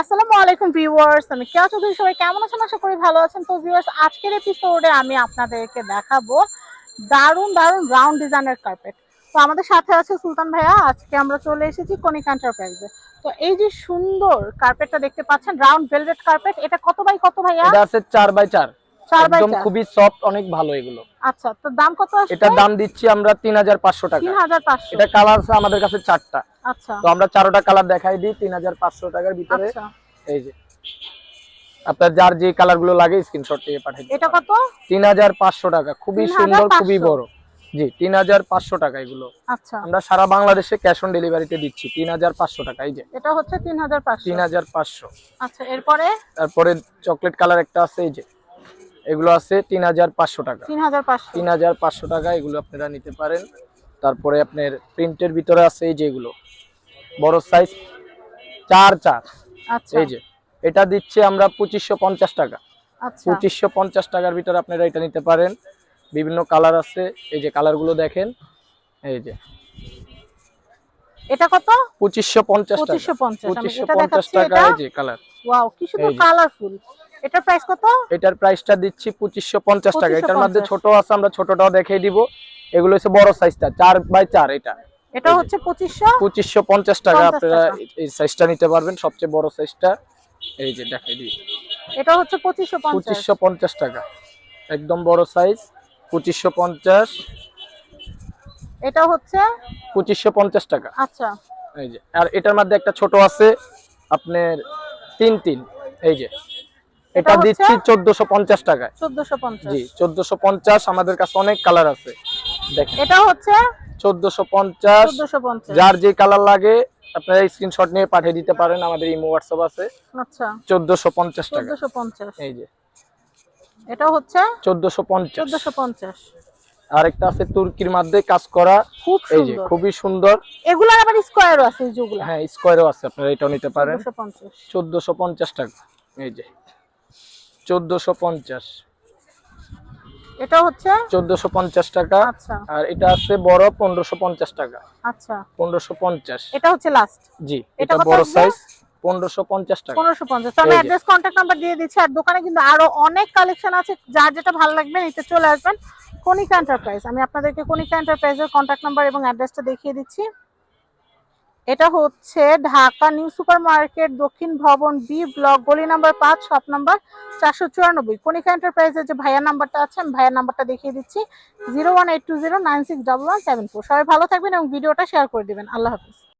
আসসালামু আলাইকুম ভিউয়ার্স, আমি কেয়া চৌধুরী, সবাই কেমন আছেন? আশা করি ভালো আছেন। তো ভিউয়ার্স, আজকের এপিসোডে আমি আপনাদেরকে দেখাবো দারুণ দারুণ রাউন্ড ডিজাইনের কার্পেট তো আমাদের সাথে আছে সুলতান ভাইয়া, আজকে আমরা চলে এসেছি কনিক এন্টারপ্রাইজে তো এই যে সুন্দর কার্পেটটা দেখতে পাচ্ছেন রাউন্ড ভেলভেট কার্পেট এটা কত বাই কত ভাইয়া? আছে চার বাই চার। একদম খুবই সফট অনেক ভালো এগুলো। আচ্ছা তো দাম কত আসছে এটার দাম দিচ্ছি আমরা তিন হাজার পাঁচশো টাকা। তিন হাজার পাঁচশো। এটা কালার আছে আমাদের কাছে চারটা। আচ্ছা। তো আমরা চারোটা কালার দেখাই দিই তিন হাজার পাঁচশো টাকার ভিতরে। আচ্ছা। এই যে। আপনার যার যে কালারগুলো লাগে স্ক্রিনশট দিয়ে পাঠিয়ে এটা কত? তিন হাজার পাঁচশো টাকা খুবই সুন্দর খুবই বড়। জি তিন হাজার পাঁচশো টাকা এগুলো। আচ্ছা। আমরা সারা বাংলাদেশে ক্যাশ অন ডেলিভারিতে দিচ্ছি তিন হাজার পাঁচশো টাকা এই যে। এটা হচ্ছে তিন হাজার পাঁচশো। তিন হাজার পাঁচশো। আচ্ছা এরপরে? তারপরে চকলেট কালার একটা আছে এই যে। এগুলো আছে তিন হাজার পাঁচশো টাকা। তিন হাজার পাঁচশো। টাকা এগুলো আপনারা নিতে পারেন। তারপরে আপনার প্রিন্টের ভিতরে আছে এই যে এগুলো। বড় সাইজ চার চার। আচ্ছা। এই যে এটা দিচ্ছে আমরা পঁচিশশো পঞ্চাশ টাকা। আচ্ছা। পঁচিশশো পঞ্চাশ টাকার ভিতরে আপনারা এটা নিতে পারেন। বিভিন্ন কালার আছে। এই যে কালারগুলো দেখেন। এই যে। এটা কত? পঁচিশশো পঞ্চাশ টাকা। পঁচিশশো পঞ্চাশ। টাকা এই যে কালার। ওয়াও কি সুন্দর কালারফুল এটার প্রাইস কত? এটার প্রাইসটা দিচ্ছি পঁচিশশো পঞ্চাশ টাকা। এটার মধ্যে ছোট আছে আমরা ছোটটাও দেখিয়ে দিব। এগুলো হচ্ছে বড় সাইজটা চার বাই চার এটা। এটা হচ্ছে পঁচিশশো? পঁচিশশো পঞ্চাশ টাকা আপনারা। এই সাইজটা নিতে পারবেন সবচেয়ে বড় সাইজটা এই যে দেখাই দিই। এটা হচ্ছে পঁচিশশো পঞ্চাশ। পঁচিশশো পঞ্চাশ টাকা। একদম বড় সাইজ পঁচিশশো পঞ্চাশ। এটা হচ্ছে? পঁচিশশো পঞ্চাশ টাকা। আচ্ছা। এই যে আর এটার মধ্যে একটা ছোট আছে আপনার তিন তিন এই যে এটা? দিচ্ছি চোদ্দশো পঞ্চাশ টাকায়। চোদ্দশো পঞ্চাশ। জি চোদ্দশো পঞ্চাশ আমাদের কাছে অনেক কালার আছে। দেখেন। এটা হচ্ছে চোদ্দশো পঞ্চাশ চোদ্দশো পঞ্চাশ। যার যে কালার লাগে আপনারা স্ক্রিনশট নিয়ে পাঠিয়ে দিতে পারেন আমাদের ইমো হোয়াটসঅ্যাপ আছে। আচ্ছা। চোদ্দশো পঞ্চাশ টাকা চোদ্দশো পঞ্চাশ। এই যে। এটা হচ্ছে চোদ্দশো পঞ্চাশ। চোদ্দশো পঞ্চাশ। আর একটা আছে তুর্কির মধ্যে কাজ করা। খুব এই যে খুবই সুন্দর। এগুলার আবার স্কোয়ারও আছে যেগুলো হ্যাঁ স্কোয়ারও আছে আপনারা এটাও নিতে পারেন। চোদ্দশো পঞ্চাশ। চোদ্দশো পঞ্চাশ টাকা। এই যে। চোদ্দশো পঞ্চাশ। এটা হচ্ছে? চোদ্দশো পঞ্চাশ টাকা। আচ্ছা। আর এটা আছে বড় পনেরোশো পঞ্চাশ টাকা। আচ্ছা। এটা হচ্ছে লাস্ট জি এটা বড় সাইজ টাকা। আমি অ্যাড্রেস কন্ট্যাক্ট নাম্বার দিয়ে দিচ্ছি আর দোকানে কিন্তু আরও অনেক কালেকশন আছে যার যেটা ভালো লাগবে নিতে চলে আসবেন। কনিকা এন্টারপ্রাইজ আমি আপনাদেরকে কনিকা এন্টারপ্রাইজের কন্ট্যাক্ট নাম্বার এবং অ্যাড্রেসটা দেখিয়ে দিচ্ছি। এটা হচ্ছে ঢাকা নিউ সুপার মার্কেট দক্ষিণ ভবন বি ব্লক, গলি নাম্বার পাঁচ, শপ নাম্বার চারশো চুরানব্বই। কনিকা এন্টারপ্রাইজের যে ভাইয়ার নাম্বারটা আছে, আমি ভাইয়ার নাম্বারটা দেখিয়ে দিচ্ছি। Zero one eight two zero nine six double one seven four. সবাই ভালো থাকবেন এবং ভিডিওটা শেয়ার করে দেবেন। আল্লাহ হাফিজ।